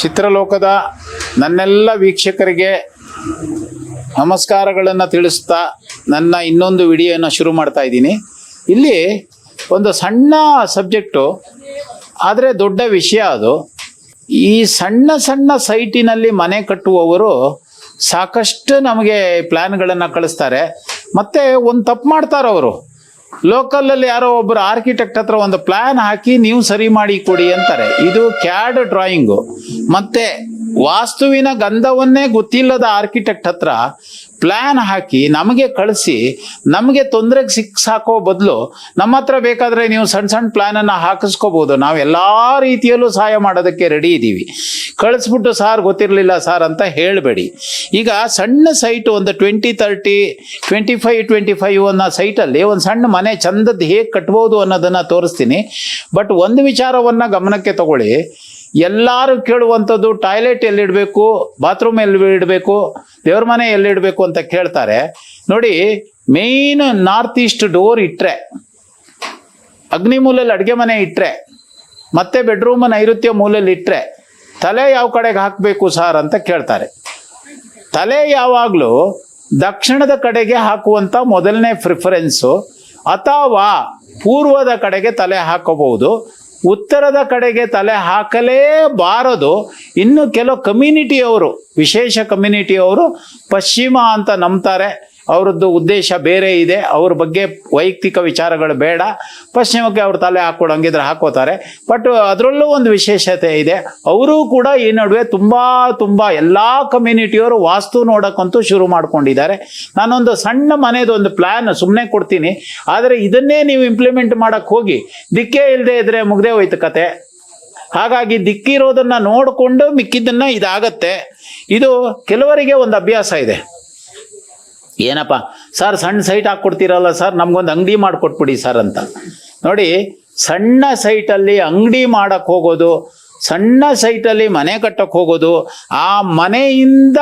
ಚಿತ್ರಲೋಕದ ನನ್ನೆಲ್ಲ ವೀಕ್ಷಕರಿಗೆ ನಮಸ್ಕಾರಗಳನ್ನು ತಿಳಿಸ್ತಾ ನನ್ನ ಇನ್ನೊಂದು ವಿಡಿಯೋನ ಶುರು ಮಾಡ್ತಾ ಇದ್ದೀನಿ. ಇಲ್ಲಿ ಒಂದು ಸಣ್ಣ ಸಬ್ಜೆಕ್ಟು, ಆದರೆ ದೊಡ್ಡ ವಿಷಯ ಅದು. ಈ ಸಣ್ಣ ಸಣ್ಣ ಸೈಟಿನಲ್ಲಿ ಮನೆ ಕಟ್ಟುವವರು ಸಾಕಷ್ಟು ನಮಗೆ ಪ್ಲ್ಯಾನ್ಗಳನ್ನು ಕಳಿಸ್ತಾರೆ. ಮತ್ತು ಒಂದು ತಪ್ಪು ಮಾಡ್ತಾರೆ ಅವರು ಲೋಕಲಲ್ಲಿ ಯಾರೋ ಒಬ್ಬರು ಆರ್ಕಿಟೆಕ್ಟ್ ಹತ್ರ ಒಂದು ಪ್ಲಾನ್ ಹಾಕಿ ನೀವು ಸರಿ ಮಾಡಿ ಕೊಡಿ ಅಂತಾರೆ. ಇದು ಕ್ಯಾಡ್ ಡ್ರಾಯಿಂಗು ಮತ್ತೆ ವಾಸ್ತುವಿನ ಗಂಧವನ್ನೇ ಗೊತ್ತಿಲ್ಲದ ಆರ್ಕಿಟೆಕ್ಟ್ ಹತ್ರ ಪ್ಲಾನ್ ಹಾಕಿ ನಮಗೆ ಕಳಿಸಿ, ನಮಗೆ ತೊಂದರೆಗೆ ಸಿಕ್ಸಾಕೋ ಬದಲು ನಮ್ಮ ಹತ್ರ ಬೇಕಾದರೆ ನೀವು ಸಣ್ಣ ಸಣ್ಣ ಪ್ಲ್ಯಾನನ್ನು ಹಾಕಿಸ್ಕೋಬೋದು. ನಾವು ಎಲ್ಲ ರೀತಿಯಲ್ಲೂ ಸಹಾಯ ಮಾಡೋದಕ್ಕೆ ರೆಡಿ ಇದ್ದೀವಿ ಕಳಿಸ್ಬಿಟ್ಟು ಸಾರ್ ಗೊತ್ತಿರಲಿಲ್ಲ ಸಾರ್ ಅಂತ ಹೇಳಬೇಡಿ. ಈಗ ಸಣ್ಣ ಸೈಟು ಒಂದು twenty thirty twenty five twenty five ಅನ್ನೋ ಸೈಟಲ್ಲಿ ಒಂದು ಸಣ್ಣ ಮನೆ ಚಂದದ್ದು ಹೇಗೆ ಕಟ್ಬೋದು ಅನ್ನೋದನ್ನು ತೋರಿಸ್ತೀನಿ. ಬಟ್ ಒಂದು ವಿಚಾರವನ್ನು ಗಮನಕ್ಕೆ ತಗೊಳ್ಳಿ. ಎಲ್ಲರೂ ಕೇಳುವಂಥದ್ದು ಟಾಯ್ಲೆಟ್ ಎಲ್ಲಿಡಬೇಕು, ಬಾತ್ರೂಮ್ ಎಲ್ಲಿ ಇಡಬೇಕು ದೇವ್ರ ಮನೆ ಎಲ್ಲಿಡಬೇಕು ಅಂತ ಕೇಳ್ತಾರೆ. ನೋಡಿ ಮೇಯ್ನ್ ನಾರ್ತ್ ಈಸ್ಟ್ ಡೋರ್ ಇಟ್ಟರೆ ಅಗ್ನಿ ಮೂಲಲ್ಲಿ ಅಡುಗೆ ಮನೆ ಇಟ್ಟರೆ ಮತ್ತೆ ಬೆಡ್ರೂಮ್ ನೈಋತ್ಯ ಮೂಲಲ್ಲಿ ಇಟ್ಟರೆ ತಲೆ ಯಾವ ಕಡೆಗೆ ಹಾಕಬೇಕು ಸರ್ ಅಂತ ಕೇಳ್ತಾರೆ. ತಲೆ ಯಾವಾಗಲೂ ದಕ್ಷಿಣದ ಕಡೆಗೆ ಹಾಕುವಂಥ ಮೊದಲನೇ ಪ್ರಿಫರೆನ್ಸು ಅಥವಾ ಪೂರ್ವದ ಕಡೆಗೆ ತಲೆ ಹಾಕಬಹುದು. ಉತ್ತರದ ಕಡೆಗೆ ತಲೆ ಹಾಕಲೇಬಾರದು. ಇನ್ನು ಕೆಲವು ಕಮ್ಯುನಿಟಿಯವರು ವಿಶೇಷ ಕಮ್ಯುನಿಟಿಯವರು ಪಶ್ಚಿಮ ಅಂತ ನಂಬ್ತಾರೆ. ಅವರದ್ದು ಉದ್ದೇಶ ಬೇರೆ ಇದೆ. ಅವ್ರ ಬಗ್ಗೆ ವೈಯಕ್ತಿಕ ವಿಚಾರಗಳು ಬೇಡ. ಪಶ್ಚಿಮಕ್ಕೆ ಅವ್ರ ತಲೆ ಹಾಕ್ಕೊಡಂಗಿದ್ರೆ ಹಾಕೋತಾರೆ ಬಟ್ ಅದರಲ್ಲೂ ಒಂದು ವಿಶೇಷತೆ ಇದೆ. ಅವರೂ ಕೂಡ ಈ ನಡುವೆ ತುಂಬ ತುಂಬ ಎಲ್ಲ ಕಮ್ಯುನಿಟಿಯವರು ವಾಸ್ತು ನೋಡೋಕ್ಕಂತೂ ಶುರು ಮಾಡ್ಕೊಂಡಿದ್ದಾರೆ. ನಾನೊಂದು ಸಣ್ಣ ಮನೆದು ಒಂದು ಪ್ಲ್ಯಾನ್ ಸುಮ್ಮನೆ ಕೊಡ್ತೀನಿ. ಆದರೆ ಇದನ್ನೇ ನೀವು ಇಂಪ್ಲಿಮೆಂಟ್ ಮಾಡೋಕ್ಕೆ ಹೋಗಿ, ದಿಕ್ಕೇ ಇಲ್ಲದೆ ಇದ್ರೆ ಮುಗ್ದೇ ಹೋಯ್ತು ಕತೆ. ಹಾಗಾಗಿ ದಿಕ್ಕಿರೋದನ್ನ ನೋಡಿಕೊಂಡು ಮಿಕ್ಕಿದ್ದನ್ನ ಇದಾಗತ್ತೆ. ಇದು ಕೆಲವರಿಗೆ ಒಂದು ಅಭ್ಯಾಸ ಇದೆ. ಏನಪ್ಪ? ಸರ್, ಸಣ್ಣ ಸೈಟ್ ಹಾಕ್ಕೊಡ್ತೀರಲ್ಲ ಸರ್, ನಮ್ಗೊಂದು ಅಂಗಡಿ ಮಾಡಿಕೊಟ್ಬಿಡಿ ಸರ್ ಅಂತ. ನೋಡಿ, ಸಣ್ಣ ಸೈಟಲ್ಲಿ ಅಂಗಡಿ ಮಾಡಕ್ಕೆ ಹೋಗೋದು, ಸಣ್ಣ ಸೈಟಲ್ಲಿ ಮನೆ ಕಟ್ಟಕ್ಕೆ ಹೋಗೋದು, ಆ ಮನೆಯಿಂದ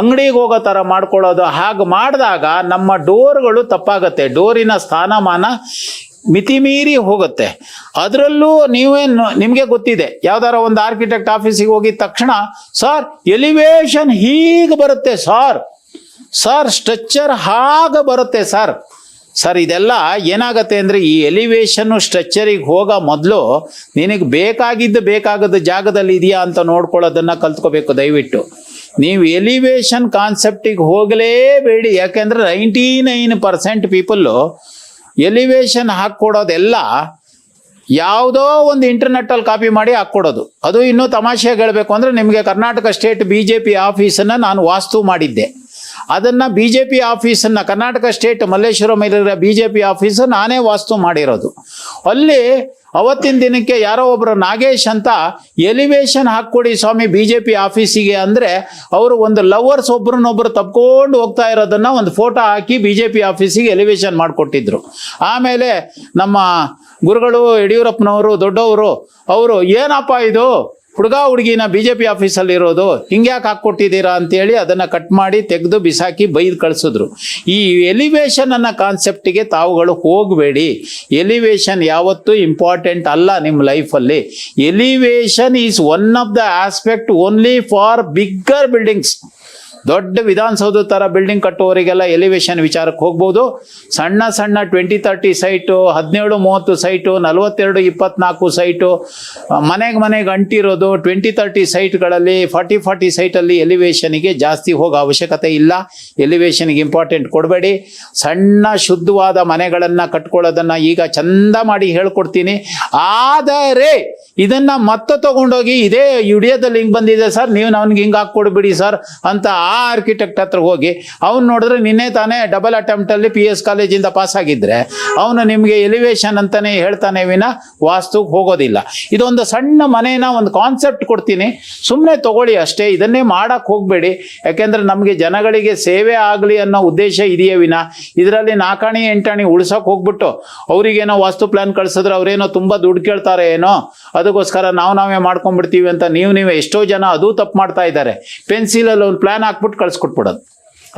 ಅಂಗಡಿಗೆ ಹೋಗೋ ಥರ ಮಾಡ್ಕೊಳ್ಳೋದು, ಹಾಗೆ ಮಾಡಿದಾಗ ನಮ್ಮ ಡೋರ್ಗಳು ತಪ್ಪಾಗತ್ತೆ. ಡೋರಿನ ಸ್ಥಾನಮಾನ ಮಿತಿಮೀರಿ ಹೋಗುತ್ತೆ. ಅದರಲ್ಲೂ ನೀವೇನು ನಿಮಗೆ ಗೊತ್ತಿದೆ, ಯಾವ್ದಾರ ಒಂದು ಆರ್ಕಿಟೆಕ್ಟ್ ಆಫೀಸಿಗೆ ಹೋಗಿದ ತಕ್ಷಣ, ಸರ್ ಎಲಿವೇಶನ್ ಹೀಗೆ ಬರುತ್ತೆ ಸರ್. ಸರ್, ಸ್ಟ್ರಕ್ಚರ್ ಹಾಗೆ ಬರುತ್ತೆ ಸರ್. ಸರ್, ಇದೆಲ್ಲ ಏನಾಗತ್ತೆ ಅಂದರೆ ಈ ಎಲಿವೇಶನ್ನು ಸ್ಟ್ರಕ್ಚರಿಗೆ ಹೋಗೋ ಮೊದಲು ನಿನಗೆ ಬೇಕಾಗಿದ್ದು ಬೇಕಾಗದ ಜಾಗದಲ್ಲಿ ಇದೆಯಾ ಅಂತ ನೋಡ್ಕೊಳ್ಳೋದನ್ನು ಕಲ್ತ್ಕೋಬೇಕು ದಯವಿಟ್ಟು. ನೀವು ಎಲಿವೇಶನ್ ಕಾನ್ಸೆಪ್ಟಿಗೆ ಹೋಗಲೇಬೇಡಿ. ಯಾಕೆಂದರೆ ninety nine percent people elevation ಹಾಕ್ಕೊಡೋದೆಲ್ಲ ಯಾವುದೋ ಒಂದು ಇಂಟರ್ನೆಟ್ಟಲ್ಲಿ ಕಾಪಿ ಮಾಡಿ ಹಾಕ್ಕೊಡೋದು. ಅದು ಇನ್ನೂ ತಮಾಷೆಯಾಗಿ ಹೇಳಬೇಕು ಅಂದರೆ ನಿಮಗೆ Karnataka state B J P ಆಫೀಸನ್ನು ನಾನು ವಾಸ್ತು ಮಾಡಿದ್ದೆ. ಅದನ್ನು ಬಿ ಜೆ ಪಿ ಆಫೀಸನ್ನ, ಕರ್ನಾಟಕ ಸ್ಟೇಟ್ ಮಲ್ಲೇಶ್ವರಮಲ್ಲಿರೋ ಬಿ ಜೆ ಪಿ ಆಫೀಸ್ ನಾನೇ ವಾಸ್ತು ಮಾಡಿರೋದು. ಅಲ್ಲಿ ಅವತ್ತಿನ ದಿನಕ್ಕೆ ಯಾರೋ ಒಬ್ಬರು ನಾಗೇಶ್ ಅಂತ ಎಲಿವೇಶನ್ ಹಾಕ್ಕೊಡಿ ಸ್ವಾಮಿ ಬಿ ಜೆ ಪಿ ಆಫೀಸಿಗೆ ಅಂದರೆ ಅವರು ಒಂದು ಲವರ್ಸ್ ಒಬ್ರನ್ನೊಬ್ರು ತಪ್ಕೊಂಡು ಹೋಗ್ತಾ ಇರೋದನ್ನ ಒಂದು ಫೋಟೋ ಹಾಕಿ ಬಿ ಜೆ ಪಿ ಆಫೀಸಿಗೆ ಎಲಿವೇಶನ್ ಮಾಡಿಕೊಟ್ಟಿದ್ರು. ಆಮೇಲೆ ನಮ್ಮ ಗುರುಗಳು ಯಡಿಯೂರಪ್ಪನವರು, ದೊಡ್ಡವರು, ಅವರು, ಏನಪ್ಪ ಇದು? ಹುಡುಗ ಹುಡುಗಿನ ಬಿ ಜೆ ಪಿ ಆಫೀಸಲ್ಲಿ ಇರೋದು, ಹಿಂಗ್ಯಾಕೆ ಹಾಕ್ಕೊಟ್ಟಿದ್ದೀರಾ ಅಂತೇಳಿ ಅದನ್ನು ಕಟ್ ಮಾಡಿ ತೆಗೆದು ಬಿಸಾಕಿ ಬೈದು ಕಳಿಸಿದ್ರು. ಈ ಎಲಿವೇಶನ್ ಅನ್ನೋ ಕಾನ್ಸೆಪ್ಟಿಗೆ ತಾವುಗಳು ಹೋಗಬೇಡಿ. ಎಲಿವೇಶನ್ ಯಾವತ್ತೂ ಇಂಪಾರ್ಟೆಂಟ್ ಅಲ್ಲ ನಿಮ್ಮ ಲೈಫಲ್ಲಿ elevation is one of the aspect only for bigger buildings ದೊಡ್ಡ ವಿಧಾನಸೌಧ ಥರ ಬಿಲ್ಡಿಂಗ್ ಕಟ್ಟುವವರಿಗೆಲ್ಲ ಎಲಿವೇಶನ್ ವಿಚಾರಕ್ಕೆ ಹೋಗ್ಬೋದು. ಸಣ್ಣ ಸಣ್ಣ ಟ್ವೆಂಟಿ ತರ್ಟಿ ಸೈಟು ಹದಿನೇಳು ಮೂವತ್ತು ಸೈಟು ನಲವತ್ತೆರಡು ಇಪ್ಪತ್ನಾಲ್ಕು ಸೈಟು ಮನೆಗೆ ಮನೆಗೆ ಅಂಟಿರೋದು ಟ್ವೆಂಟಿ ತರ್ಟಿ ಸೈಟ್ಗಳಲ್ಲಿ ಫಾರ್ಟಿ ಫಾರ್ಟಿ ಸೈಟಲ್ಲಿ ಎಲಿವೇಶನಿಗೆ ಜಾಸ್ತಿ ಹೋಗೋ ಅವಶ್ಯಕತೆ ಇಲ್ಲ. ಎಲಿವೇಶನ್ಗೆ ಇಂಪಾರ್ಟೆಂಟ್ ಕೊಡಬೇಡಿ. ಸಣ್ಣ ಶುದ್ಧವಾದ ಮನೆಗಳನ್ನು ಕಟ್ಕೊಳ್ಳೋದನ್ನು ಈಗ ಚಂದ ಮಾಡಿ ಹೇಳ್ಕೊಡ್ತೀನಿ. ಆದರೆ ಇದನ್ನು ಮತ್ತೆ ತಗೊಂಡೋಗಿ ಇದೇ ವಿಡಿಯೋದಲ್ಲಿ ಹಿಂಗೆ ಬಂದಿದೆ ಸರ್, ನೀವು ನನಗೆ ಹಿಂಗೆ ಹಾಕ್ಕೊಡ್ಬಿಡಿ ಸರ್ ಅಂತ ಆ ಆರ್ಕಿಟೆಕ್ಟ್ ಹತ್ರ ಹೋಗಿ, ಅವ್ನು ನೋಡಿದ್ರೆ ನಿನ್ನೆ ತಾನೇ ಡಬಲ್ ಅಟೆಂಪ್ಟಲ್ಲಿ ಪಿ ಎಸ್ ಕಾಲೇಜಿಂದ ಪಾಸ್ ಆಗಿದ್ರೆ, ಅವನು ನಿಮಗೆ ಎಲಿವೇಶನ್ ಅಂತಾನೆ ಹೇಳ್ತಾನೆ ವಿನ ವಾಸ್ತುಗೆ ಹೋಗೋದಿಲ್ಲ. ಇದೊಂದು ಸಣ್ಣ ಮನೇನ ಒಂದು ಕಾನ್ಸೆಪ್ಟ್ ಕೊಡ್ತೀನಿ. ಸುಮ್ಮನೆ ತಗೊಳ್ಳಿ ಅಷ್ಟೇ, ಇದನ್ನೇ ಮಾಡೋಕ್ಕೆ ಹೋಗಬೇಡಿ. ಯಾಕೆಂದರೆ ನಮಗೆ ಜನಗಳಿಗೆ ಸೇವೆ ಆಗಲಿ ಅನ್ನೋ ಉದ್ದೇಶ ಇದೆಯೇ ವಿನ. ಇದರಲ್ಲಿ ನಾಕಾಣಿ ಎಂಟಾಣಿ ಉಳ್ಸೋಕೆ ಹೋಗ್ಬಿಟ್ಟು, ಅವರಿಗೇನೋ ವಾಸ್ತು ಪ್ಲಾನ್ ಕಳ್ಸಿದ್ರೆ ಅವರೇನೋ ತುಂಬ ದುಡ್ಡು ಕೇಳ್ತಾರೆ ಏನೋ, ಅದಕ್ಕೋಸ್ಕರ ನಾವು ನಾವೇ ಮಾಡ್ಕೊಂಡ್ಬಿಡ್ತೀವಿ ಅಂತ ನೀವು ನೀವೇ ಎಷ್ಟೋ ಜನ ಅದು ತಪ್ಪು ಮಾಡ್ತಾ ಇದ್ದಾರೆ. ಪೆನ್ಸಿಲಲ್ಲಿ ಒಂದು ಪ್ಲಾನ್ ಹಾಕ್ಬಿಟ್ಟು ಕಳ್ಸ್ಕೊಟ್ಬಿಡೋದು.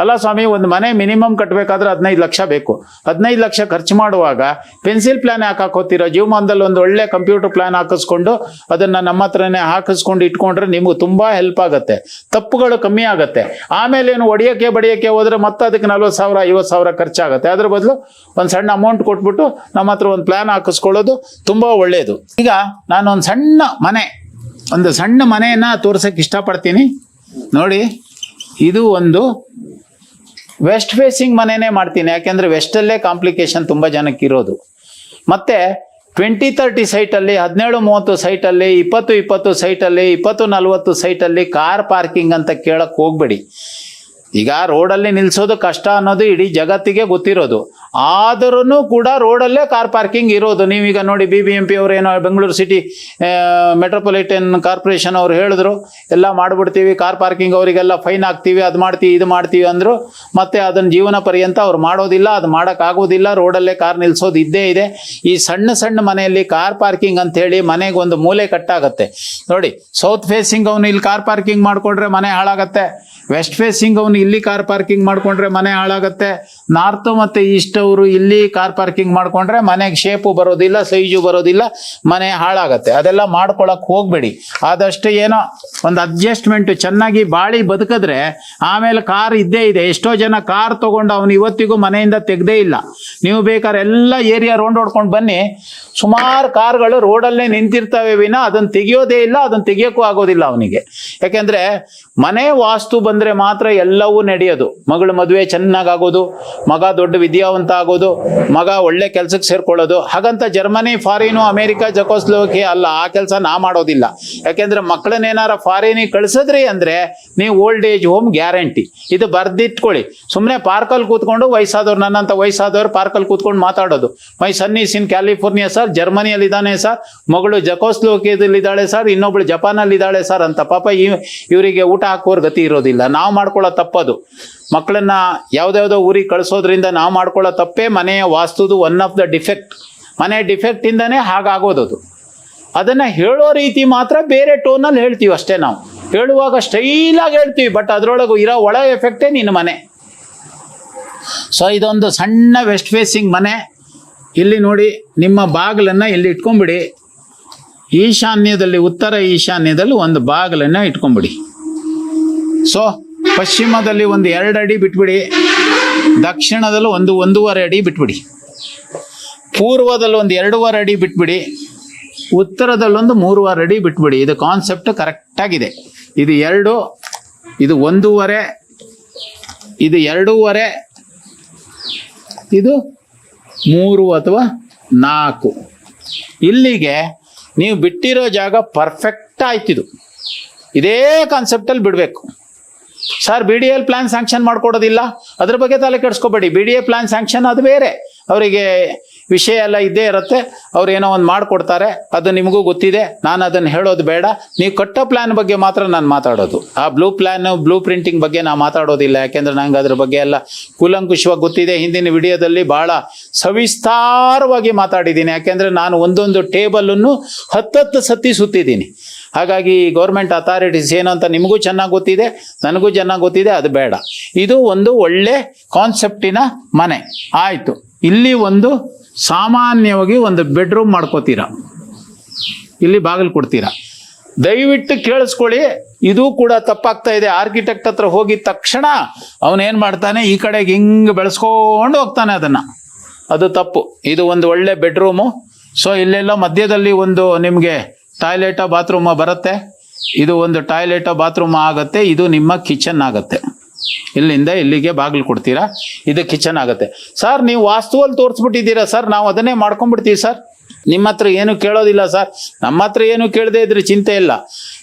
ಅಲ್ಲ ಸ್ವಾಮಿ, ಒಂದು ಮನೆ ಮಿನಿಮಮ್ ಕಟ್ಟಬೇಕಾದ್ರೆ ಹದಿನೈದು ಲಕ್ಷ ಬೇಕು. ಹದಿನೈದು ಲಕ್ಷ ಖರ್ಚು ಮಾಡುವಾಗ ಪೆನ್ಸಿಲ್ ಪ್ಲಾನ್ ಯಾಕೆ ಜೀವಮಾನದಲ್ಲಿ ಒಂದು ಒಳ್ಳೆ ಕಂಪ್ಯೂಟರ್ ಪ್ಲಾನ್ ಹಾಕಿಸ್ಕೊಂಡು ಅದನ್ನು ನಮ್ಮ ಹತ್ರನೇ ಹಾಕಿಸ್ಕೊಂಡು ಇಟ್ಕೊಂಡ್ರೆ ನಿಮ್ಗೆ ತುಂಬ ಹೆಲ್ಪ್ ಆಗುತ್ತೆ. ತಪ್ಪುಗಳು ಕಮ್ಮಿ ಆಗುತ್ತೆ. ಆಮೇಲೆ ಏನು ಒಡೆಯೋಕ್ಕೆ ಬಡಿಯೋಕ್ಕೆ ಹೋದ್ರೆ ಮತ್ತೆ ಅದಕ್ಕೆ ನಲ್ವತ್ತು ಸಾವಿರ, ಐವತ್ತು ಸಾವಿರ ಖರ್ಚಾಗುತ್ತೆ. ಅದ್ರ ಬದಲು ಒಂದು ಸಣ್ಣ ಅಮೌಂಟ್ ಕೊಟ್ಬಿಟ್ಟು ನಮ್ಮ ಹತ್ರ ಒಂದು ಪ್ಲಾನ್ ಹಾಕಿಸ್ಕೊಳ್ಳೋದು ತುಂಬ ಒಳ್ಳೆಯದು ಈಗ ನಾನು ಒಂದು ಸಣ್ಣ ಮನೆ, ಒಂದು ಸಣ್ಣ ಮನೆಯನ್ನು ತೋರ್ಸೋಕ್ಕೆ ಇಷ್ಟಪಡ್ತೀನಿ. ನೋಡಿ ಇದು ಒಂದು ವೆಸ್ಟ್ ಫೇಸಿಂಗ್ ಮನೆನೇ ಮಾಡ್ತೀನಿ. ಯಾಕೆಂದರೆ ವೆಸ್ಟಲ್ಲೇ ಕಾಂಪ್ಲಿಕೇಶನ್ ತುಂಬ ಜನಕ್ಕೆ ಇರೋದು. ಮತ್ತು ಟ್ವೆಂಟಿ ತರ್ಟಿ ಸೈಟಲ್ಲಿ ಹದಿನೇಳು ಮೂವತ್ತು ಸೈಟಲ್ಲಿ ಇಪ್ಪತ್ತು ಇಪ್ಪತ್ತು ಸೈಟಲ್ಲಿ ಇಪ್ಪತ್ತು ನಲ್ವತ್ತು ಸೈಟಲ್ಲಿ ಕಾರ್ ಪಾರ್ಕಿಂಗ್ ಅಂತ ಕೇಳಕ್ಕೆ ಹೋಗಬೇಡಿ. ಈಗ ರೋಡಲ್ಲಿ ನಿಲ್ಲಿಸೋದು ಕಷ್ಟ ಅನ್ನೋದು ಇಡೀ ಜಗತ್ತಿಗೆ ಗೊತ್ತಿರೋದು. ಆದರೂ ಕೂಡ ರೋಡಲ್ಲೇ ಕಾರ್ ಪಾರ್ಕಿಂಗ್ ಇರೋದು. ನೀವೀಗ ನೋಡಿ ಬಿ ಬಿ ಎಂ ಪಿ ಏನೋ ಬೆಂಗಳೂರು ಸಿಟಿ ಮೆಟ್ರೋಪಾಲಿಟನ್ ಕಾರ್ಪೊರೇಷನ್ ಅವ್ರು ಹೇಳಿದ್ರು, ಎಲ್ಲ ಮಾಡಿಬಿಡ್ತೀವಿ, ಕಾರ್ ಪಾರ್ಕಿಂಗ್ ಅವರಿಗೆಲ್ಲ ಫೈನ್ ಹಾಕ್ತೀವಿ, ಅದು ಮಾಡ್ತೀವಿ, ಇದು ಮಾಡ್ತೀವಿ ಅಂದರು, ಮತ್ತೆ ಅದನ್ನು ಜೀವನ ಪರ್ಯಂತ ಅವ್ರು ಮಾಡೋದಿಲ್ಲ, ಅದು ಮಾಡೋಕ್ಕಾಗೋದಿಲ್ಲ, ರೋಡಲ್ಲೇ ಕಾರ್ ನಿಲ್ಲಿಸೋದು ಇದ್ದೇ ಇದೆ. ಈ ಸಣ್ಣ ಸಣ್ಣ ಮನೆಯಲ್ಲಿ ಕಾರ್ ಪಾರ್ಕಿಂಗ್ ಅಂತ ಹೇಳಿ ಮನೆಗೆ ಒಂದು ಮೂಲೆ ಕಟ್ಟಾಗತ್ತೆ. ನೋಡಿ ಸೌತ್ ಫೇಸಿಂಗ್ ಅವನು ಇಲ್ಲಿ ಕಾರ್ ಪಾರ್ಕಿಂಗ್ ಮಾಡಿಕೊಂಡ್ರೆ ಮನೆ ಹಾಳಾಗತ್ತೆ. ವೆಸ್ಟ್ ಫೇಸಿಂಗ್ ಅವನು ಇಲ್ಲಿ ಕಾರ್ ಪಾರ್ಕಿಂಗ್ ಮಾಡಿಕೊಂಡ್ರೆ ಮನೆ ಹಾಳಾಗತ್ತೆ. ನಾರ್ತು ಮತ್ತು ಈಸ್ಟ್ ಅವರು ಇಲ್ಲಿ ಕಾರ್ ಪಾರ್ಕಿಂಗ್ ಮಾಡ್ಕೊಂಡ್ರೆ ಮನೆಗೆ ಶೇಪು ಬರೋದಿಲ್ಲ ಸೈಜು ಬರೋದಿಲ್ಲ, ಮನೆ ಹಾಳಾಗತ್ತೆ. ಅದೆಲ್ಲ ಮಾಡ್ಕೊಳಕ್ ಹೋಗ್ಬೇಡಿ. ಆದಷ್ಟು ಏನೋ ಒಂದು ಅಡ್ಜಸ್ಟ್ಮೆಂಟ್ ಚೆನ್ನಾಗಿ ಬಾಳಿ ಬದುಕಿದ್ರೆ ಆಮೇಲೆ ಕಾರ್ ಇದ್ದೇ ಇದೆ. ಎಷ್ಟೋ ಜನ ಕಾರ್ ತಗೊಂಡು ಅವನು ಇವತ್ತಿಗೂ ಮನೆಯಿಂದ ತೆಗ್ದೇ ಇಲ್ಲ. ನೀವು ಬೇಕಾದ್ರೆ ಎಲ್ಲ ಏರಿಯಾ ರೌಂಡ್ ಹೊಡ್ಕೊಂಡು ಬನ್ನಿ. ಸುಮಾರು ಕಾರ್ಗಳು ರೋಡಲ್ಲೇ ನಿಂತಿರ್ತವೆ ವಿನ ಅದನ್ನ ತೆಗಿಯೋದೇ ಇಲ್ಲ ಅದನ್ನ ತೆಗಿಯೋಕ್ಕೂ ಆಗೋದಿಲ್ಲ ಅವನಿಗೆ. ಯಾಕೆಂದ್ರೆ ಮನೆ ವಾಸ್ತು ಬಂದ್ರೆ ಮಾತ್ರ ಎಲ್ಲವೂ ನಡೆಯೋದು. ಮಗಳು ಮದುವೆ ಚೆನ್ನಾಗಾಗೋದು ಮಗ ದೊಡ್ಡ ವಿದ್ಯಾವಂತ ಆಗೋದು ಮಗ ಒಳ್ಳೆ ಕೆಲ್ಸಕ್ಕೆ ಸೇರ್ಕೊಳ್ಳೋದು. ಹಾಗಂತ ಜರ್ಮನಿ, ಫಾರಿನು, ಅಮೇರಿಕ, ಜಕೋಸ್ಲೋಕಿ ಅಲ್ಲ, ಆ ಕೆಲಸ ನಾ ಮಾಡೋದಿಲ್ಲ. ಯಾಕೆಂದ್ರೆ ಮಕ್ಕಳನ್ನೇನಾರ ಫಾರಿನಿಗೆ ಕಳ್ಸಿದ್ರಿ ಅಂದ್ರೆ ನೀವು ಓಲ್ಡ್ ಏಜ್ ಹೋಮ್ ಗ್ಯಾರಂಟಿ ಇದು ಬರ್ದಿಟ್ಕೊಳ್ಳಿ. ಸುಮ್ಮನೆ ಪಾರ್ಕಲ್ಲಿ ಕೂತ್ಕೊಂಡು ವಯಸ್ಸಾದವ್ರು, ನನ್ನಂತ ವಯಸ್ಸಾದವ್ರು ಪಾರ್ಕಲ್ಲಿ ಕೂತ್ಕೊಂಡು ಮಾತಾಡೋದು. My son is in California sir, ಜರ್ಮನಿಯಲ್ಲಿ ಇದ್ದಾನೆ ಸರ್. ಮಗಳು ಜಕೋಸ್ಲೋಕಿಯಲ್ಲಿ ಇದ್ದಾಳೆ ಸರ್, ಇನ್ನೊಬ್ಳು ಜಪಾನಲ್ಲಿ ಇದ್ದಾಳೆ ಸರ್ ಅಂತ ಪಾಪ ಇವ್ ಇವರಿಗೆ ಊಟ ಹಾಕೋರ್ ಗತಿ ಇರೋದಿಲ್ಲ. ನಾವು ಮಾಡ್ಕೊಳ್ಳೋ ತಪ್ಪದು. ಮಕ್ಕಳನ್ನ ಯಾವ್ದಾವ್ದೋ ಊರಿಗೆ ಕಳಿಸೋದ್ರಿಂದ ನಾವು ಮಾಡ್ಕೊಳ್ಳೋ ತಪ್ಪೇ ಮನೆಯ ವಾಸ್ತುದು ಒನ್ ಆಫ್ ದ ಡಿಫೆಕ್ಟ್ ಮನೆ ಡಿಫೆಕ್ಟಿಂದನೇ ಹಾಗಾಗೋದದು ಅದನ್ನು ಹೇಳೋ ರೀತಿ ಮಾತ್ರ ಬೇರೆ ಟೋನಲ್ಲಿ ಹೇಳ್ತೀವಿ ಅಷ್ಟೇ ನಾವು. ಹೇಳುವಾಗ ಸ್ಟೈಲಾಗಿ ಹೇಳ್ತೀವಿ ಬಟ್ ಅದರೊಳಗೆ ಇರೋ ಒಳ ಎಫೆಕ್ಟೇ ನಿನ್ನ ಮನೆ. ಸೊ ಇದೊಂದು ಸಣ್ಣ ವೆಸ್ಟ್ ಫೇಸಿಂಗ್ ಮನೆ. ಇಲ್ಲಿ ನೋಡಿ, ನಿಮ್ಮ ಬಾಗಿಲನ್ನು ಇಲ್ಲಿ ಇಟ್ಕೊಂಬಿಡಿ. ಈಶಾನ್ಯದಲ್ಲಿ, ಉತ್ತರ ಈಶಾನ್ಯದಲ್ಲಿ ಒಂದು ಬಾಗಿಲನ್ನು ಇಟ್ಕೊಂಬಿಡಿ. ಸೊ ಪಶ್ಚಿಮದಲ್ಲಿ ಒಂದು ಎರಡು ಅಡಿ ಬಿಟ್ಬಿಡಿ. ದಕ್ಷಿಣದಲ್ಲಿ ಒಂದು ಒಂದೂವರೆ ಅಡಿ ಬಿಟ್ಬಿಡಿ. ಪೂರ್ವದಲ್ಲಿ ಒಂದು ಎರಡೂವರೆ ಅಡಿ ಬಿಟ್ಬಿಡಿ. ಉತ್ತರದಲ್ಲೊಂದು ಮೂರುವರೆ ಅಡಿ ಬಿಟ್ಬಿಡಿ. ಇದು ಕಾನ್ಸೆಪ್ಟ್ ಕರೆಕ್ಟಾಗಿದೆ ಇದು ಎರಡು, ಇದು ಒಂದೂವರೆ, ಇದು ಎರಡೂವರೆ, ಇದು ಮೂರು ಅಥವಾ ನಾಲ್ಕು. ಇಲ್ಲಿಗೆ ನೀವು ಬಿಟ್ಟಿರೋ ಜಾಗ ಪರ್ಫೆಕ್ಟ್ ಆಯ್ತಿದು. ಇದೇ ಕಾನ್ಸೆಪ್ಟಲ್ಲಿ ಬಿಡಬೇಕು. Sir B D L plan sanction ಮಾಡ್ಕೊಡೋದಿಲ್ಲ. ಅದ್ರ ಬಗ್ಗೆ ತಲೆ ಕೆಡಿಸ್ಕೋಬೇಡಿ. B D A plan sanction ಅದು ಬೇರೆ. ಅವರಿಗೆ ವಿಷಯ ಎಲ್ಲ ಇದ್ದೇ ಇರುತ್ತೆ. ಅವ್ರು ಏನೋ ಒಂದು ಮಾಡಿಕೊಡ್ತಾರೆ. ಅದು ನಿಮಗೂ ಗೊತ್ತಿದೆ. ನಾನು ಅದನ್ನು ಹೇಳೋದು ಬೇಡ. ನೀವು ಕಟ್ಟೋ ಪ್ಲ್ಯಾನ್ ಬಗ್ಗೆ ಮಾತ್ರ ನಾನು ಮಾತಾಡೋದು. ಆ ಬ್ಲೂ ಪ್ಲ್ಯಾನ್ ಬ್ಲೂ ಪ್ರಿಂಟಿಂಗ್ ಬಗ್ಗೆ ನಾನು ಮಾತಾಡೋದಿಲ್ಲ. ಯಾಕೆಂದ್ರೆ ನಂಗೆ ಅದ್ರ ಬಗ್ಗೆ ಎಲ್ಲ ಕೂಲಂಕುಷವಾಗಿ ಗೊತ್ತಿದೆ. ಹಿಂದಿನ ವಿಡಿಯೋದಲ್ಲಿ ಭಾಳ ಸವಿಸ್ತಾರವಾಗಿ ಮಾತಾಡಿದ್ದೀನಿ. ಯಾಕೆಂದರೆ ನಾನು ಒಂದೊಂದು ಟೇಬಲನ್ನು ಹತ್ತತ್ತು ಸತಿ ಸುತ್ತಿದ್ದೀನಿ. ಹಾಗಾಗಿ ಗೌರ್ಮೆಂಟ್ ಅಥಾರಿಟೀಸ್ ಏನು ಅಂತ ನಿಮಗೂ ಚೆನ್ನಾಗಿ ಗೊತ್ತಿದೆ, ನನಗೂ ಚೆನ್ನಾಗಿ ಗೊತ್ತಿದೆ, ಅದು ಬೇಡ. ಇದು ಒಂದು ಒಳ್ಳೆ ಕಾನ್ಸೆಪ್ಟಿನ ಮನೆ. ಆಯಿತು. ಇಲ್ಲಿ ಒಂದು ಸಾಮಾನ್ಯವಾಗಿ ಒಂದು ಬೆಡ್ರೂಮ್ ಮಾಡ್ಕೋತೀರಾ? ಇಲ್ಲಿ ಬಾಗಿಲು ಕೊಡ್ತೀರಾ? ದಯವಿಟ್ಟು ಕೇಳಿಸ್ಕೊಳ್ಳಿ. ಇದು ಕೂಡ ತಪ್ಪಾಗ್ತಾ ಇದೆ. ಆರ್ಕಿಟೆಕ್ಟ್ ಹತ್ರ ಹೋಗಿದ ತಕ್ಷಣ ಅವನೇನು ಮಾಡ್ತಾನೆ? ಈ ಕಡೆಗೆ ಹಿಂಗೆ ಬೆಳೆಸ್ಕೊಂಡು ಹೋಗ್ತಾನೆ ಅದನ್ನು. ಅದು ತಪ್ಪು. ಇದು ಒಂದು ಒಳ್ಳೆ ಬೆಡ್ರೂಮು ಸೊ ಇಲ್ಲೆಲ್ಲ ಮಧ್ಯದಲ್ಲಿ ಒಂದು ನಿಮಗೆ ಟಾಯ್ಲೆಟ ಬಾತ್ರೂಮ ಬರುತ್ತೆ? ಇದು ಒಂದು ಟಾಯ್ಲೆಟ ಬಾತ್ರೂಮ್ ಆಗುತ್ತೆ, ಇದು ನಿಮ್ಮ ಕಿಚನ್ ಆಗುತ್ತೆ. ಇಲ್ಲಿಂದ ಇಲ್ಲಿಗೆ ಬಾಗಿಲು ಕೊಡ್ತೀರಾ? ಇದು ಕಿಚನ್ ಆಗುತ್ತೆ. ಸರ್, ನೀವು ವಾಸ್ತುವಲ್ಲಿ ತೋರಿಸ್ಬಿಟ್ಟಿದ್ದೀರಾ ಸರ್? ನಾವು ಅದನ್ನೇ ಮಾಡ್ಕೊಂಡ್ಬಿಡ್ತೀವಿ ಸರ್. ನಿಮ್ಮ ಹತ್ರ ಏನು ಕೇಳೋದಿಲ್ಲ ಸರ್. ನಮ್ಮ ಹತ್ರ ಏನು ಕೇಳದೆ ಇದ್ರೆ ಚಿಂತೆ ಇಲ್ಲ.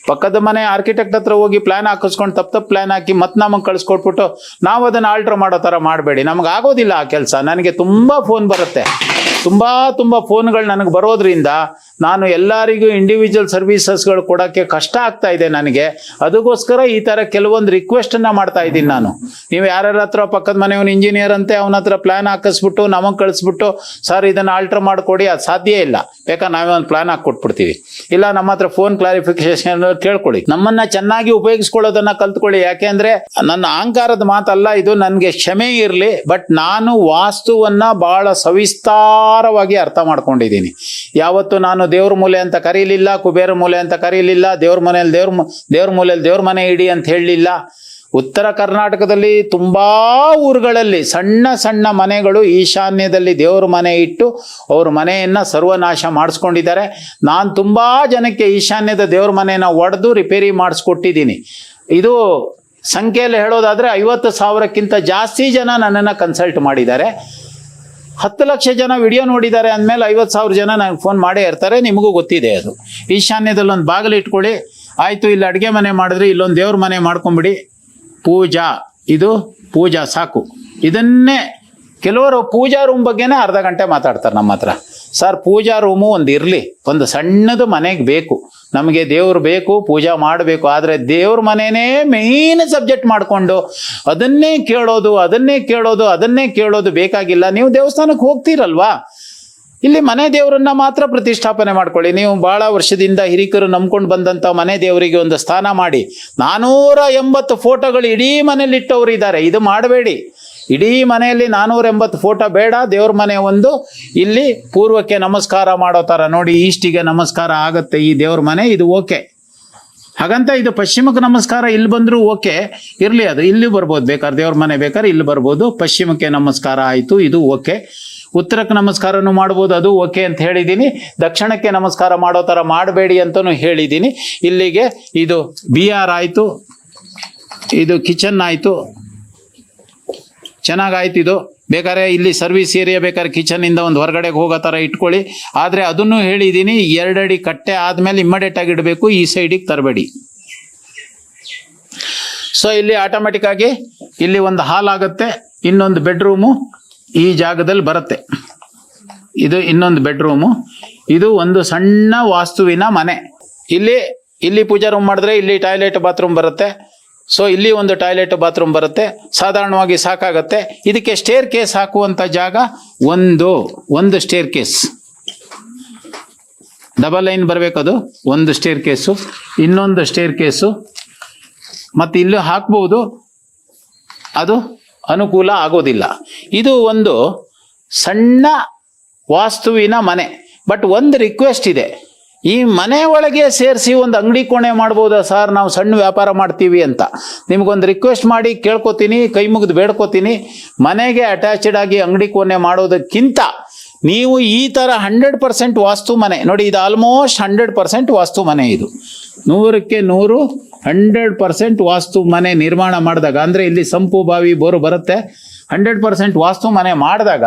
ಪಕ್ಕದ ಮನೆ ಆರ್ಕಿಟೆಕ್ಟ್ ಹತ್ರ ಹೋಗಿ ಪ್ಲಾನ್ ಹಾಕಿಸ್ಕೊಂಡು ತಪ್ಪು ತಪ್ಪು ಪ್ಲಾನ್ ಹಾಕಿ ಮತ್ತೆ ನಮಗೆ ಕಳಿಸ್ಕೊಟ್ಬಿಟ್ಟು ನಾವು ಅದನ್ನು ಆಲ್ಟ್ರ್ ಮಾಡೋ ಥರ ಮಾಡಬೇಡಿ. ನಮಗೆ ಆಗೋದಿಲ್ಲ ಆ ಕೆಲಸ. ನನಗೆ ತುಂಬ ಫೋನ್ ಬರುತ್ತೆ. ತುಂಬ ತುಂಬ ಫೋನ್ಗಳು ನನಗೆ ಬರೋದ್ರಿಂದ ನಾನು ಎಲ್ಲರಿಗೂ ಇಂಡಿವಿಜುವಲ್ ಸರ್ವಿಸಸ್ಗಳು ಕೊಡೋಕ್ಕೆ ಕಷ್ಟ ಆಗ್ತಾ ಇದೆ ನನಗೆ. ಅದಕ್ಕೋಸ್ಕರ ಈ ಥರ ಕೆಲವೊಂದು ರಿಕ್ವೆಸ್ಟನ್ನು ಮಾಡ್ತಾ ಇದ್ದೀನಿ ನಾನು. ನೀವು ಯಾರ್ಯಾರ ಹತ್ರ ಪಕ್ಕದ ಮನೆಯವನು ಇಂಜಿನಿಯರ್ ಅಂತೆ ಅವನ ಹತ್ರ ಪ್ಲ್ಯಾನ್ ಹಾಕಿಸ್ಬಿಟ್ಟು, ನಮಗೆ ಕಳಿಸ್ಬಿಟ್ಟು, ಸರ್, ಇದನ್ನು ಆಲ್ಟ್ರ್ ಮಾಡಿಕೊಡಿ, ಅದು ಸಾಧ್ಯ ಇಲ್ಲ. ಬೇಕಾ, ನಾವೇ ಒಂದು ಪ್ಲ್ಯಾನ್ ಹಾಕಿ ಕೊಟ್ಬಿಡ್ತೀವಿ. ಇಲ್ಲ, ನಮ್ಮ ಹತ್ರ ಫೋನ್ ಕ್ಲಾರಿಫಿಕೇಶನ್ ಕೇಳ್ಕೊಳ್ಳಿ. ನಮ್ಮನ್ನು ಚೆನ್ನಾಗಿ ಉಪಯೋಗಿಸ್ಕೊಳ್ಳೋದನ್ನು ಕಲ್ತ್ಕೊಳ್ಳಿ. ಯಾಕೆಂದರೆ ನನ್ನ ಅಹಂಕಾರದ ಮಾತಲ್ಲ, ಇದು ನನಗೆ ಕ್ಷಮೆ ಇರಲಿ, ಬಟ್ ನಾನು ವಾಸ್ತುವನ್ನು ಭಾಳ ಬಹಳ ಸವಿಸ್ತಾರವಾಗಿ ಅರ್ಥ ಮಾಡ್ಕೊಂಡಿದ್ದೀನಿ. ಯಾವತ್ತು ನಾನು ದೇವ್ರ ಮೂಲೆ ಅಂತ ಕರೀಲಿಲ್ಲ, ಕುಬೇರ ಮೂಲೆ ಅಂತ ಕರೀಲಿಲ್ಲ, ದೇವ್ರ ಮನೆಯಲ್ಲಿ ದೇವ್ರ ದೇವ್ರ ಮೂಲೆಯಲ್ಲಿ ದೇವ್ರ ಮನೆ ಇಡಿ ಅಂತ ಹೇಳಲಿಲ್ಲ. ಉತ್ತರ ಕರ್ನಾಟಕದಲ್ಲಿ ತುಂಬ ಊರುಗಳಲ್ಲಿ ಸಣ್ಣ ಸಣ್ಣ ಮನೆಗಳು ಈಶಾನ್ಯದಲ್ಲಿ ದೇವ್ರ ಮನೆ ಇಟ್ಟು ಅವ್ರ ಮನೆಯನ್ನ ಸರ್ವನಾಶ ಮಾಡಿಸ್ಕೊಂಡಿದ್ದಾರೆ. ನಾನು ತುಂಬ ಜನಕ್ಕೆ ಈಶಾನ್ಯದ ದೇವ್ರ ಮನೆಯನ್ನ ಒಡೆದು ರಿಪೇರಿ ಮಾಡಿಸ್ಕೊಟ್ಟಿದ್ದೀನಿ. ಇದು ಸಂಖ್ಯೆಯಲ್ಲಿ ಹೇಳೋದಾದರೆ ಐವತ್ತು ಸಾವಿರಕ್ಕಿಂತ ಜಾಸ್ತಿ ಜನ ನನ್ನನ್ನು ಕನ್ಸಲ್ಟ್ ಮಾಡಿದ್ದಾರೆ. ಹತ್ತು ಲಕ್ಷ ಜನ ವಿಡಿಯೋ ನೋಡಿದ್ದಾರೆ ಅಂದಮೇಲೆ ಐವತ್ತು ಸಾವಿರ ಜನ ನನಗೆ ಫೋನ್ ಮಾಡೇ ಇರ್ತಾರೆ, ನಿಮಗೂ ಗೊತ್ತಿದೆ ಅದು. ಈಶಾನ್ಯದಲ್ಲಿ ಒಂದು ಬಾಗಿಲು ಇಟ್ಕೊಳ್ಳಿ. ಆಯಿತು, ಇಲ್ಲಿ ಅಡುಗೆ ಮನೆ ಮಾಡಿದ್ರೆ ಇಲ್ಲೊಂದು ದೇವ್ರ ಮನೆ ಮಾಡ್ಕೊಂಬಿಡಿ. ಪೂಜಾ, ಇದು ಪೂಜಾ ಸಾಕು. ಇದನ್ನೇ ಕೆಲವರು ಪೂಜಾ ರೂಮ್ ಬಗ್ಗೆನೇ ಅರ್ಧ ಗಂಟೆ ಮಾತಾಡ್ತಾರೆ ನಮ್ಮ ಹತ್ರ. ಸರ್, ಪೂಜಾ ರೂಮು ಒಂದು ಇರಲಿ, ಒಂದು ಸಣ್ಣದು ಮನೆಗೆ ಬೇಕು. ನಮಗೆ ದೇವ್ರು ಬೇಕು, ಪೂಜಾ ಮಾಡಬೇಕು, ಆದರೆ ದೇವ್ರ ಮನೆಯೇ ಮೇನ್ ಸಬ್ಜೆಕ್ಟ್ ಮಾಡಿಕೊಂಡು ಅದನ್ನೇ ಕೇಳೋದು ಅದನ್ನೇ ಕೇಳೋದು ಅದನ್ನೇ ಕೇಳೋದು ಬೇಕಾಗಿಲ್ಲ. ನೀವು ದೇವಸ್ಥಾನಕ್ಕೆ ಹೋಗ್ತೀರಲ್ವಾ? ಇಲ್ಲಿ ಮನೆ ದೇವರನ್ನ ಮಾತ್ರ ಪ್ರತಿಷ್ಠಾಪನೆ ಮಾಡ್ಕೊಳ್ಳಿ. ನೀವು ಭಾಳ ವರ್ಷದಿಂದ ಹಿರಿಕರು ನಂಬ್ಕೊಂಡು ಬಂದಂಥ ಮನೆ ದೇವರಿಗೆ ಒಂದು ಸ್ಥಾನ ಮಾಡಿ. ನಾನೂರ ಎಂಬತ್ತು ಫೋಟೋಗಳು ಇಡೀ ಮನೇಲಿ ಇಟ್ಟವರು ಇದ್ದಾರೆ. ಇದು ಮಾಡಬೇಡಿ. ಇಡೀ ಮನೆಯಲ್ಲಿ ನಾನೂರ ಎಂಬತ್ತು ಫೋಟೋ ಬೇಡ, ದೇವ್ರ ಮನೆ ಒಂದು. ಇಲ್ಲಿ ಪೂರ್ವಕ್ಕೆ ನಮಸ್ಕಾರ ಮಾಡೋ ಥರ ನೋಡಿ, ಈಸ್ಟಿಗೆ ನಮಸ್ಕಾರ ಆಗುತ್ತೆ ಈ ದೇವ್ರ ಮನೆ, ಇದು ಓಕೆ. ಹಾಗಂತ ಇದು ಪಶ್ಚಿಮಕ್ಕೆ ನಮಸ್ಕಾರ ಇಲ್ಲಿ ಬಂದರೂ ಓಕೆ. ಇರಲಿ ಅದು ಇಲ್ಲಿ ಬರ್ಬೋದು, ಬೇಕಾದ್ರೆ ದೇವ್ರ ಮನೆ ಬೇಕಾದ್ರೆ ಇಲ್ಲಿ ಬರ್ಬೋದು. ಪಶ್ಚಿಮಕ್ಕೆ ನಮಸ್ಕಾರ ಆಯಿತು, ಇದು ಓಕೆ. ಉತ್ತರಕ್ಕೆ ನಮಸ್ಕಾರನೂ ಮಾಡ್ಬೋದು, ಅದು ಓಕೆ ಅಂತ ಹೇಳಿದ್ದೀನಿ. ದಕ್ಷಿಣಕ್ಕೆ ನಮಸ್ಕಾರ ಮಾಡೋ ಥರ ಮಾಡಬೇಡಿ ಅಂತಲೂ ಹೇಳಿದ್ದೀನಿ. ಇಲ್ಲಿಗೆ ಇದು ಬಿ ಆರ್ ಆಯಿತು, ಇದು ಕಿಚನ್ ಆಯಿತು. ಚೆನ್ನಾಗಾಯ್ತು ಇದು. ಬೇಕಾದ್ರೆ ಇಲ್ಲಿ ಸರ್ವಿಸ್ ಏರಿಯಾ ಬೇಕಾದ್ರೆ ಕಿಚನಿಂದ ಒಂದು ಹೊರಗಡೆಗೆ ಹೋಗೋ ಥರ ಇಟ್ಕೊಳ್ಳಿ. ಆದರೆ ಅದನ್ನು ಹೇಳಿದ್ದೀನಿ ಎರಡಡಿ ಕಟ್ಟೆ ಆದಮೇಲೆ ಇಮ್ಮಡಿಯೇಟ್ ಆಗಿ ಇಡಬೇಕು, ಈ ಸೈಡಿಗೆ ತರಬೇಡಿ. ಸೊ ಇಲ್ಲಿ ಆಟೋಮೆಟಿಕ್ ಆಗಿ ಇಲ್ಲಿ ಒಂದು ಹಾಲ್ ಆಗುತ್ತೆ, ಇನ್ನೊಂದು ಬೆಡ್ರೂಮು ಈ ಜಾಗದಲ್ಲಿ ಬರುತ್ತೆ. ಇದು ಇನ್ನೊಂದು ಬೆಡ್ರೂಮು ಇದು ಒಂದು ಸಣ್ಣ ವಾಸ್ತುವಿನ ಮನೆ. ಇಲ್ಲಿ ಇಲ್ಲಿ ಪೂಜಾ ರೂಮ್ ಮಾಡಿದ್ರೆ ಇಲ್ಲಿ ಟಾಯ್ಲೆಟ್ ಬಾತ್ರೂಮ್ ಬರುತ್ತೆ. ಸೊ ಇಲ್ಲಿ ಒಂದು ಟಾಯ್ಲೆಟ್ ಬಾತ್ರೂಮ್ ಬರುತ್ತೆ. ಸಾಧಾರಣವಾಗಿ ಸಾಕಾಗತ್ತೆ. ಇದಕ್ಕೆ ಸ್ಟೇರ್ ಕೇಸ್ ಹಾಕುವಂಥ ಜಾಗ ಒಂದು ಒಂದು ಸ್ಟೇರ್ ಕೇಸ್ ಡಬಲ್ ಲೈನ್ ಬರಬೇಕದು ಒಂದು ಸ್ಟೇರ್ ಕೇಸು ಇನ್ನೊಂದು ಸ್ಟೇರ್ ಕೇಸು ಮತ್ತು ಇಲ್ಲಿ ಹಾಕ್ಬೋದು. ಅದು ಅನುಕೂಲ ಆಗೋದಿಲ್ಲ. ಇದು ಒಂದು ಸಣ್ಣ ವಾಸ್ತುವಿನ ಮನೆ. ಬಟ್ ಒಂದು ರಿಕ್ವೆಸ್ಟ್ ಇದೆ. ಈ ಮನೆ ಒಳಗೆ ಸೇರಿಸಿ ಒಂದು ಅಂಗಡಿ ಕೋಣೆ ಮಾಡ್ಬೋದಾ ಸರ್? ನಾವು ಸಣ್ಣ ವ್ಯಾಪಾರ ಮಾಡ್ತೀವಿ ಅಂತ. ನಿಮ್ಗೊಂದು ರಿಕ್ವೆಸ್ಟ್ ಮಾಡಿ ಕೇಳ್ಕೊತೀನಿ, ಕೈ ಮುಗಿದು ಬೇಡ್ಕೋತೀನಿ. ಮನೆಗೆ ಅಟ್ಯಾಚ್ಡ್ ಆಗಿ ಅಂಗಡಿ ಕೋಣೆ ಮಾಡೋದಕ್ಕಿಂತ ನೀವು ಈ ಥರ ಹಂಡ್ರೆಡ್ ಪರ್ಸೆಂಟ್ ವಾಸ್ತು ಮನೆ. ನೋಡಿ, ಇದು ಆಲ್ಮೋಸ್ಟ್ ಹಂಡ್ರೆಡ್ ಪರ್ಸೆಂಟ್ ವಾಸ್ತು ಮನೆ ಇದು. ನೂರಕ್ಕೆ ನೂರು ಹಂಡ್ರೆಡ್ ಪರ್ಸೆಂಟ್ ವಾಸ್ತು ಮನೆ ನಿರ್ಮಾಣ ಮಾಡಿದಾಗ, ಅಂದರೆ ಇಲ್ಲಿ ಸಂಪು ಬಾವಿ ಬೋರು ಬರುತ್ತೆ. ಹಂಡ್ರೆಡ್ ಪರ್ಸೆಂಟ್ ವಾಸ್ತು ಮನೆ ಮಾಡಿದಾಗ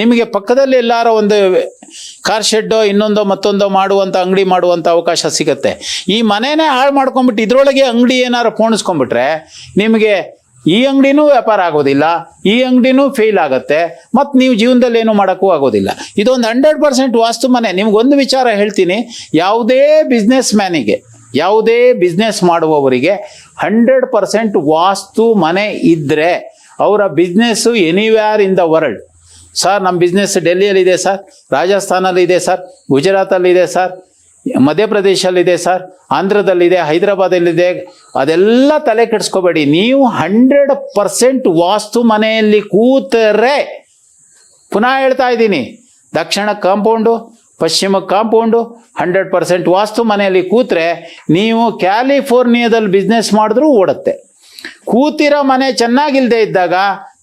ನಿಮಗೆ ಪಕ್ಕದಲ್ಲಿ ಎಲ್ಲಾರ ಒಂದು ಕಾರ್ ಶೆಡ್ಡೋ ಇನ್ನೊಂದೋ ಮತ್ತೊಂದೋ ಮಾಡುವಂಥ ಅಂಗಡಿ ಮಾಡುವಂಥ ಅವಕಾಶ ಸಿಗುತ್ತೆ. ಈ ಮನೆನೇ ಹಾಳು ಮಾಡ್ಕೊಂಡ್ಬಿಟ್ಟು ಇದರೊಳಗೆ ಅಂಗಡಿ ಏನಾರು ಪೋಣಿಸ್ಕೊಂಡ್ಬಿಟ್ರೆ ನಿಮಗೆ ಈ ಅಂಗಡಿನೂ ವ್ಯಾಪಾರ ಆಗೋದಿಲ್ಲ, ಈ ಅಂಗಡಿನೂ ಫೇಲ್ ಆಗುತ್ತೆ, ಮತ್ತು ನೀವು ಜೀವನದಲ್ಲಿ ಏನು ಮಾಡೋಕ್ಕೂ ಆಗೋದಿಲ್ಲ. ಇದೊಂದು ಹಂಡ್ರೆಡ್ ಪರ್ಸೆಂಟ್ ವಾಸ್ತು ಮನೆ. ನಿಮ್ಗೊಂದು ವಿಚಾರ ಹೇಳ್ತೀನಿ, ಯಾವುದೇ ಬಿಸ್ನೆಸ್ ಮ್ಯಾನಿಗೆ ಯಾವುದೇ ಬಿಸ್ನೆಸ್ ಮಾಡುವವರಿಗೆ ಹಂಡ್ರೆಡ್ ಪರ್ಸೆಂಟ್ ವಾಸ್ತು ಮನೆ ಇದ್ದರೆ ಅವರ business anywhere in the world sir ನಮ್ಮ ಬಿಸ್ನೆಸ್ ಡೆಲ್ಲಿಯಲ್ಲಿದೆ ಸರ್ ರಾಜಸ್ಥಾನಲ್ಲಿದೆ ಸರ್ ಗುಜರಾತಲ್ಲಿದೆ ಸರ್ ಮಧ್ಯಪ್ರದೇಶಲ್ಲಿದೆ ಸರ್ ಆಂಧ್ರದಲ್ಲಿದೆ, ಹೈದರಾಬಾದಲ್ಲಿದೆ. ಅದೆಲ್ಲ ತಲೆ ಕೆಡಿಸ್ಕೋಬೇಡಿ. ನೀವು ಹಂಡ್ರೆಡ್ ಪರ್ಸೆಂಟ್ ವಾಸ್ತು ಮನೆಯಲ್ಲಿ ಕೂತರೆ ಪುನಃ ಹೇಳ್ತಾ ಇದ್ದೀನಿ. ದಕ್ಷಿಣ ಕಾಂಪೌಂಡು, ಪಶ್ಚಿಮ ಕಾಂಪೌಂಡು ಹಂಡ್ರೆಡ್ ಪರ್ಸೆಂಟ್ ವಾಸ್ತು ಮನೆಯಲ್ಲಿ ಕೂತ್ರೆ ನೀವು ಕ್ಯಾಲಿಫೋರ್ನಿಯಾದಲ್ಲಿ ಬಿಸ್ನೆಸ್ ಮಾಡಿದ್ರೂ ಓಡುತ್ತೆ. ಕೂತಿರೋ ಮನೆ ಚೆನ್ನಾಗಿಲ್ಲದೆ ಇದ್ದಾಗ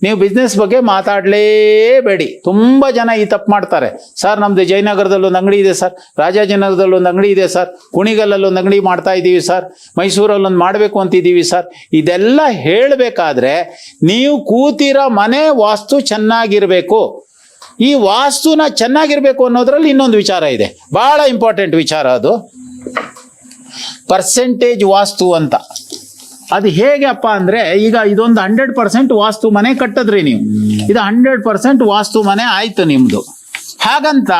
ನೀವು ಬಿಸ್ನೆಸ್ ಬಗ್ಗೆ ಮಾತಾಡಲೇಬೇಡಿ. ತುಂಬ ಜನ ಈ ತಪ್ಪು ಮಾಡ್ತಾರೆ. ಸರ್ ನಮ್ಮದು ಜಯನಗರದಲ್ಲಿ ಒಂದು ಅಂಗಡಿ ಇದೆ ಸರ್. ರಾಜಾಜಿನಗರದಲ್ಲಿ ಒಂದು ಅಂಗಡಿ ಇದೆ ಸರ್. ಕುಣಿಗಲ್ಲಲ್ಲಿ ಒಂದು ಅಂಗಡಿ ಮಾಡ್ತಾ ಇದ್ದೀವಿ ಸರ್. ಮೈಸೂರಲ್ಲಿ ಒಂದು ಮಾಡಬೇಕು ಅಂತಿದ್ದೀವಿ ಸರ್. ಇದೆಲ್ಲ ಹೇಳಬೇಕಾದ್ರೆ ನೀವು ಕೂತಿರೋ ಮನೆ ವಾಸ್ತು ಚೆನ್ನಾಗಿರಬೇಕು. ಈ ವಾಸ್ತುನ ಚೆನ್ನಾಗಿರಬೇಕು ಅನ್ನೋದ್ರಲ್ಲಿ ಇನ್ನೊಂದು ವಿಚಾರ ಇದೆ. ಬಹಳ ಇಂಪಾರ್ಟೆಂಟ್ ವಿಚಾರ ಅದು. ಪರ್ಸೆಂಟೇಜ್ ವಾಸ್ತು ಅಂತ. ಅದು ಹೇಗಪ್ಪ ಅಂದರೆ ಈಗ ಇದೊಂದು ಹಂಡ್ರೆಡ್ ಪರ್ಸೆಂಟ್ ವಾಸ್ತು ಮನೆ ಕಟ್ಟಿದ್ರಿ ನೀವು. ಇದು ಹಂಡ್ರೆಡ್ ಪರ್ಸೆಂಟ್ ವಾಸ್ತು ಮನೆ ಆಯ್ತು ನಿಮ್ಮದು ಹಾಗಂತ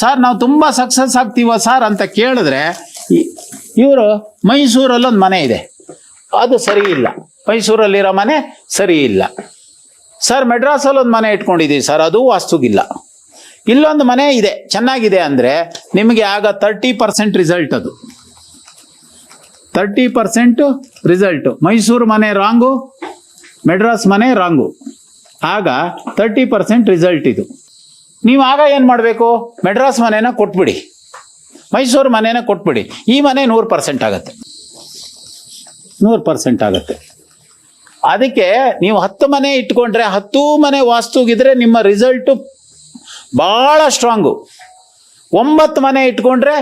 ಸರ್ ನಾವು ತುಂಬ ಸಕ್ಸಸ್ ಆಗ್ತೀವ ಸರ್ ಅಂತ ಕೇಳಿದ್ರೆ ಇವರು ಮೈಸೂರಲ್ಲೊಂದು ಮನೆ ಇದೆ. ಅದು ಸರಿ ಇಲ್ಲ. ಮೈಸೂರಲ್ಲಿರೋ ಮನೆ ಸರಿ ಇಲ್ಲ. ಸರ್ ಮೆಡ್ರಾಸಲ್ಲಿ ಒಂದು ಮನೆ ಇಟ್ಕೊಂಡಿದ್ದೀವಿ ಸರ್ ಅದು ವಾಸ್ತುಗಿಲ್ಲ. ಇಲ್ಲೊಂದು ಮನೆ ಇದೆ, ಚೆನ್ನಾಗಿದೆ ಅಂದರೆ ನಿಮಗೆ ಆಗ ತರ್ಟಿ ಪರ್ಸೆಂಟ್ ರಿಸಲ್ಟ್ ಅದು. ತರ್ಟಿ ಪರ್ಸೆಂಟ್ ರಿಸಲ್ಟ್ ಮೈಸೂರು ಮನೆ ರಾಂಗು ಮೆಡ್ರಾಸ್ ಮನೆ ರಾಂಗು ಆಗ ತರ್ಟಿ ಪರ್ಸೆಂಟ್ ರಿಸಲ್ಟ್ ಇದು. ನೀವು ಆಗ ಏನು ಮಾಡಬೇಕು? ಮೆಡ್ರಾಸ್ ಮನೇನ ಕೊಟ್ಬಿಡಿ. ಮೈಸೂರು ಮನೇನ ಕೊಟ್ಬಿಡಿ. ಈ ಮನೆ ನೂರು ಪರ್ಸೆಂಟ್ ಆಗುತ್ತೆ. ನೂರು ಪರ್ಸೆಂಟ್ ಆಗುತ್ತೆ. ಅದಕ್ಕೆ ನೀವು ಹತ್ತು ಮನೆ ಇಟ್ಕೊಂಡ್ರೆ, ಹತ್ತು ಮನೆ ವಾಸ್ತುಗಿದ್ರೆ ನಿಮ್ಮ ರಿಸಲ್ಟು ಭಾಳ ಸ್ಟ್ರಾಂಗು ಒಂಬತ್ತು ಮನೆ ಇಟ್ಕೊಂಡ್ರೆ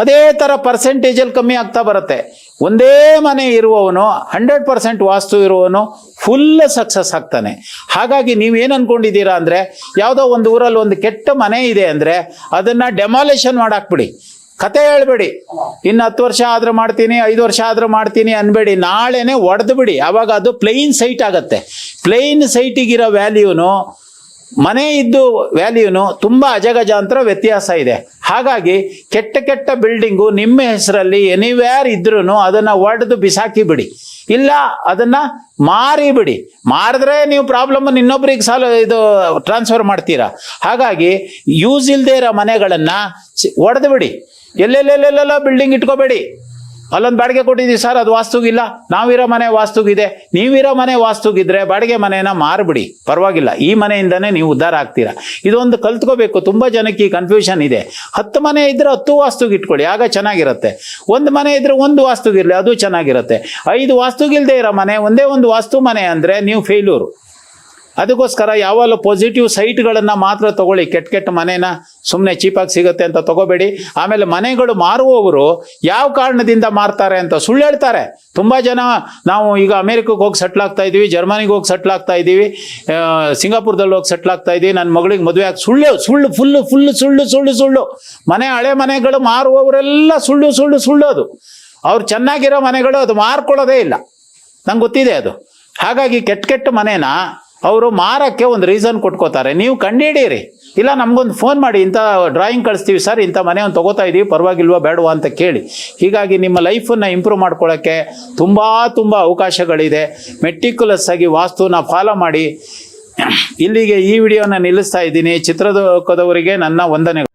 ಅದೇ ಥರ ಪರ್ಸೆಂಟೇಜಲ್ಲಿ ಕಮ್ಮಿ ಆಗ್ತಾ ಬರುತ್ತೆ. ಒಂದೇ ಮನೆ ಇರುವವನು ಹಂಡ್ರೆಡ್ ಪರ್ಸೆಂಟ್ ವಾಸ್ತು ಇರುವವನು ಫುಲ್ ಸಕ್ಸಸ್ ಆಗ್ತಾನೆ. ಹಾಗಾಗಿ ನೀವು ಏನು ಅನ್ಕೊಂಡಿದ್ದೀರಾ ಅಂದರೆ, ಯಾವುದೋ ಒಂದು ಊರಲ್ಲಿ ಒಂದು ಕೆಟ್ಟ ಮನೆ ಇದೆ ಅಂದರೆ, ಅದನ್ನು ಡೆಮಾಲೇಷನ್ ಮಾಡಾಕ್ಬಿಡಿ. ಕತೆ ಹೇಳ್ಬೇಡಿ. ಇನ್ನು ಹತ್ತು ವರ್ಷ ಆದರೂ ಮಾಡ್ತೀನಿ, ಐದು ವರ್ಷ ಆದರೂ ಮಾಡ್ತೀನಿ ಅನ್ಬೇಡಿ. ನಾಳೆನೇ ಒಡೆದು ಬಿಡಿ ಆವಾಗ ಅದು ಪ್ಲೈನ್ ಸೈಟ್ ಆಗುತ್ತೆ. ಪ್ಲೈನ್ ಸೈಟಿಗಿರೋ ವ್ಯಾಲ್ಯೂನು ಮನೆ ಇದ್ದು ವ್ಯಾಲ್ಯೂನು ತುಂಬ ಅಜಗಜಾಂತರ ವ್ಯತ್ಯಾಸ ಇದೆ. ಹಾಗಾಗಿ ಕೆಟ್ಟ ಕೆಟ್ಟ ಬಿಲ್ಡಿಂಗು ನಿಮ್ಮ ಹೆಸರಲ್ಲಿ ಎನಿವೇರ್ ಇದ್ರೂ ಅದನ್ನು ಒಡೆದು ಬಿಸಾಕಿ ಬಿಡಿ. ಇಲ್ಲ ಅದನ್ನು ಮಾರಿ ಬಿಡಿ. ಮಾರಿದ್ರೆ ನೀವು ಪ್ರಾಬ್ಲಮ್ ಇನ್ನೊಬ್ರಿಗೆ ಸಾಲ ಇದು ಟ್ರಾನ್ಸ್ಫರ್ ಮಾಡ್ತೀರಾ. ಹಾಗಾಗಿ ಯೂಸ್ ಇಲ್ಲದೆ ಇರೋ ಮನೆಗಳನ್ನು ಒಡೆದು ಬಿಡಿ. ಎಲ್ಲೆಲ್ಲೆಲ್ಲೆಲ್ಲ ಬಿಲ್ಡಿಂಗ್ ಇಟ್ಕೋಬೇಡಿ. ಅಲ್ಲೊಂದು ಬಾಡಿಗೆ ಕೊಟ್ಟಿದ್ದೀವಿ ಸರ್, ಅದು ವಾಸ್ತುಗಿಲ್ಲ. ನಾವಿರೋ ಮನೆ ವಾಸ್ತುಗಿದೆ. ನೀವಿರೋ ಮನೆ ವಾಸ್ತುಗಿದ್ರೆ ಬಾಡಿಗೆ ಮನೆನ ಮಾರ್ಬಿಡಿ. ಪರವಾಗಿಲ್ಲ. ಈ ಮನೆಯಿಂದನೇ ನೀವು ಉದ್ಧಾರ ಆಗ್ತೀರಾ. ಇದೊಂದು ಕಲ್ತ್ಕೋಬೇಕು. ತುಂಬ ಜನಕ್ಕೆ ಈ ಕನ್ಫ್ಯೂಷನ್ ಇದೆ. ಹತ್ತು ಮನೆ ಇದ್ರೆ ಹತ್ತು ವಾಸ್ತುಗೆ ಇಟ್ಕೊಳ್ಳಿ ಆಗ ಚೆನ್ನಾಗಿರುತ್ತೆ. ಒಂದು ಮನೆ ಇದ್ರೆ ಒಂದು ವಾಸ್ತುಗಿರಲಿ, ಅದು ಚೆನ್ನಾಗಿರುತ್ತೆ. ಐದು ವಾಸ್ತುಗಿಲ್ದೇ ಇರೋ ಮನೆ, ಒಂದೇ ಒಂದು ವಾಸ್ತು ಮನೆ ಅಂದರೆ ನೀವು ಫೇಲ್ಯೂರು ಅದಕ್ಕೋಸ್ಕರ ಯಾವಾಗಲೂ ಪಾಸಿಟಿವ್ ಸೈಟ್ಗಳನ್ನು ಮಾತ್ರ ತಗೊಳ್ಳಿ. ಕೆಟ್ಟ ಕೆಟ್ಟ ಮನೇನ ಸುಮ್ಮನೆ ಚೀಪಾಗಿ ಸಿಗುತ್ತೆ ಅಂತ ತಗೋಬೇಡಿ. ಆಮೇಲೆ ಮನೆಗಳು ಮಾರುವವರು ಯಾವ ಕಾರಣದಿಂದ ಮಾರ್ತಾರೆ ಅಂತ ಸುಳ್ಳು ಹೇಳ್ತಾರೆ. ತುಂಬ ಜನ ನಾವು ಈಗ ಅಮೇರಿಕಕ್ಕೆ ಹೋಗಿ ಸೆಟ್ಲ್ ಆಗ್ತಾ ಇದ್ದೀವಿ ಜರ್ಮನಿಗೆ ಹೋಗಿ ಸೆಟ್ಲ್ ಆಗ್ತಾ ಇದ್ದೀವಿ ಸಿಂಗಾಪುರದಲ್ಲಿ ಹೋಗಿ ಸೆಟ್ಲ್ ಆಗ್ತಾ ಇದ್ದೀವಿ ನನ್ನ ಮಗಳಿಗೆ ಮದುವೆ ಆಗಿ ಸುಳ್ಳು ಸುಳ್ಳು ಫುಲ್ಲು ಫುಲ್ಲು ಸುಳ್ಳು ಸುಳ್ಳು ಸುಳ್ಳು. ಮನೆ ಹಳೆ ಮನೆಗಳು ಮಾರುವವರೆಲ್ಲ ಸುಳ್ಳು ಸುಳ್ಳು ಸುಳ್ಳು ಅದು. ಅವ್ರು ಚೆನ್ನಾಗಿರೋ ಮನೆಗಳು ಅದು ಮಾರ್ಕೊಳ್ಳೋದೇ ಇಲ್ಲ. ನಂಗೆ ಗೊತ್ತಿದೆ ಅದು. ಹಾಗಾಗಿ ಕೆಟ್ಟ ಕೆಟ್ಟ ಮನೇನ ಅವರು ಮಾರಕ್ಕೆ ಒಂದು ರೀಸನ್ ಕೊಟ್ಕೋತಾರೆ. ನೀವು ಕಂಡುಹಿಡೀರಿ ಇಲ್ಲ, ನಮಗೊಂದು ಫೋನ್ ಮಾಡಿ, ಇಂಥ ಡ್ರಾಯಿಂಗ್ ಕಳಿಸ್ತೀವಿ, ಸರ್, ಇಂಥ ಮನೆ ಒಂದು ತೊಗೋತಾ ಇದ್ದೀವಿ ಪರವಾಗಿಲ್ವಾ, ಬೇಡವಾ ಅಂತ ಕೇಳಿ. ಹೀಗಾಗಿ ನಿಮ್ಮ ಲೈಫನ್ನು ಇಂಪ್ರೂವ್ ಮಾಡ್ಕೊಳ್ಳೋಕ್ಕೆ ತುಂಬ ತುಂಬ ಅವಕಾಶಗಳಿದೆ. ಮೆಟ್ಟಿಕ್ಯುಲಸ್ ಆಗಿ ವಾಸ್ತುನ ಫಾಲೋ ಮಾಡಿ. ಇಲ್ಲಿಗೆ ಈ ವಿಡಿಯೋನ ನಿಲ್ಲಿಸ್ತಾ ಇದ್ದೀನಿ. ಚಿತ್ರದುರ್ಗದವರಿಗೆ ನನ್ನ ವಂದನೆಗಳು.